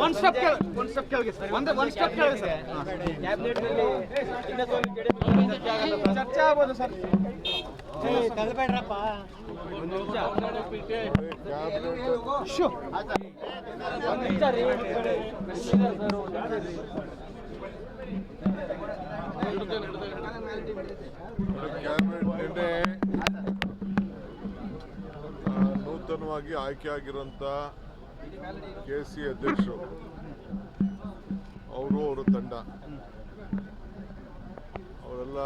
ಒಂದ್ ಸ್ಟೆಪ್ ಕೆಳ ಒಂದ್ ಸ್ಟೆಪ್ ಕೆಳಗೆ ಸರ್ ಒಂದೇ ಒಂದ್ ಸ್ಟೆಪ್ ಕೆಳಗೆ ಸರ್ ಕ್ಯಾಬಿನೆಟ್ನಲ್ಲಿ ಚಿನ್ನಸ್ವಾಮಿ ಜೆಡಿಎಸ್ ಚರ್ಚೆ ಆಗಲ್ಲ ಚರ್ಚೆ ಆಗ್ಬೋದು ಸರ್ ಒಂದು ನಿಮಿಷ ಶೂ ಒಂದು ನಿಮಿಷ ರೀ ಸರ್ ಕ್ಯಾಬಿನೆಟ್ ನಿನ್ನೆ ಆ, ನೂತನವಾಗಿ ಆಯ್ಕೆಯಾಗಿರೋಂಥ ಕೆ ಸಿ ಅಧ್ಯಕ್ಷರು. ಅವರು ಅವರ ತಂಡ. ಅವರೆಲ್ಲ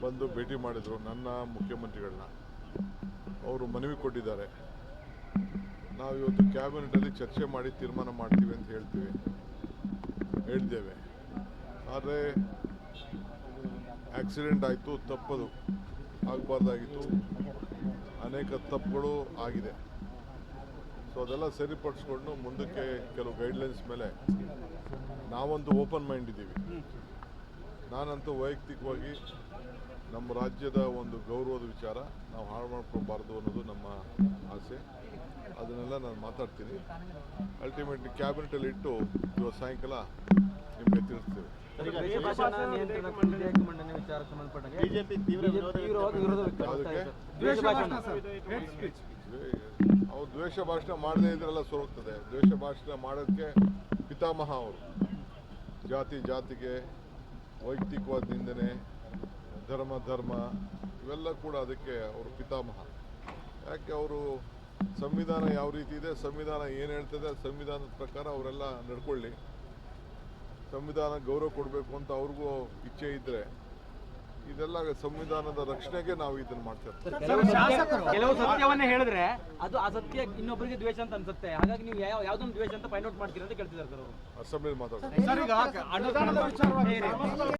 ಬಂದು ಭೇಟಿ ಮಾಡಿದರು ನನ್ನ ಮುಖ್ಯಮಂತ್ರಿಗಳನ್ನ. ಅವರು ಮನವಿ ಕೊಟ್ಟಿದ್ದಾರೆ. ನಾವು ಇವತ್ತು ಕ್ಯಾಬಿನೆಟಲ್ಲಿ ಚರ್ಚೆ ಮಾಡಿ ತೀರ್ಮಾನ ಮಾಡ್ತೀವಿ ಅಂತ ಹೇಳ್ತೀವಿ. ಹೇಳ್ತೇವೆ. ಆದರೆ ಆಕ್ಸಿಡೆಂಟ್ ಆಯಿತು, ತಪ್ಪದು, ಆಗಬಾರ್ದಾಗಿತ್ತು. ಅನೇಕ ತಪ್ಪುಗಳು ಆಗಿದೆ. ಸೊ ಅದೆಲ್ಲ ಸರಿಪಡಿಸ್ಕೊಂಡು ಮುಂದಕ್ಕೆ ಕೆಲವು ಗೈಡ್ಲೈನ್ಸ್ ಮೇಲೆ ನಾವೊಂದು ಓಪನ್ ಮೈಂಡ್ ಇದ್ದೀವಿ. ನಾನಂತೂ ವೈಯಕ್ತಿಕವಾಗಿ ನಮ್ಮ ರಾಜ್ಯದ ಒಂದು ಗೌರವದ ವಿಚಾರ, ನಾವು ಹಾಳು ಮಾಡ್ಕೊಬಾರ್ದು ಅನ್ನೋದು ನಮ್ಮ ಆಸೆ. ಅದನ್ನೆಲ್ಲ ನಾನು ಮಾತಾಡ್ತೀನಿ. ಅಲ್ಟಿಮೇಟ್ಲಿ ಕ್ಯಾಬಿನೆಟಲ್ಲಿ ಇಟ್ಟು ಇವತ್ತು ಸಾಯಂಕಾಲ ನಿಮಗೆ ತಿಳಿಸ್ತೇವೆ. ಬಿಜೆಪಿ ಅವ್ರು ದ್ವೇಷ ಭಾಷಣ ಮಾಡದೇ ಇದ್ರೆಲ್ಲ ಸೋರೋಗ್ತದೆ ದ್ವೇಷ ಭಾಷಣ ಮಾಡೋದಕ್ಕೆ ಪಿತಾಮಹ ಅವರು. ಜಾತಿ ಜಾತಿಗೆ ವೈಯಕ್ತಿಕವಾದ ನಿಂದನೆ ಧರ್ಮ ಧರ್ಮ ಇವೆಲ್ಲ ಕೂಡ ಅದಕ್ಕೆ ಅವರು ಪಿತಾಮಹ. ಯಾಕೆ ಅವರು ಸಂವಿಧಾನ ಯಾವ ರೀತಿ ಇದೆ ಸಂವಿಧಾನ ಏನು ಹೇಳ್ತದೆ ಸಂವಿಧಾನದ ಪ್ರಕಾರ ಅವರೆಲ್ಲ ನಡ್ಕೊಳ್ಳಿ. ಸಂವಿಧಾನ ಗೌರವ ಕೊಡಬೇಕು ಅಂತ ಅವ್ರಿಗೂ ಇಚ್ಛೆ ಇದ್ರೆ ಇದೆಲ್ಲ ಸಂವಿಧಾನದ ರಕ್ಷಣೆಗೆ ನಾವು ಇದನ್ನ ಮಾಡ್ತೇವೆ ಕೆಲವು ಸತ್ಯ ಸತ್ಯವನ್ನೇ ಹೇಳಿದ್ರೆ ಅದು ಆ ಸತ್ಯ ಇನ್ನೊಬ್ಬರಿಗೆ ದ್ವೇಷ ಅಂತ ಅನ್ಸುತ್ತೆ. ಹಾಗಾಗಿ ನೀವು ಯಾವ ಯಾವ್ದೊಂದು ದ್ವೇಷ ಅಂತ ಫೈಂಡ್ ಔಟ್ ಮಾಡ್ತೀರಾ ಅಂತ ಕೇಳ್ತಿದ್ದಾರೆ ಸರ್ ಅಸೆಂಬ್ಲಿ ಅಸೆಂಬ್ಲಿಲಿ ಮಾತಾಡ್ತಾರೆ.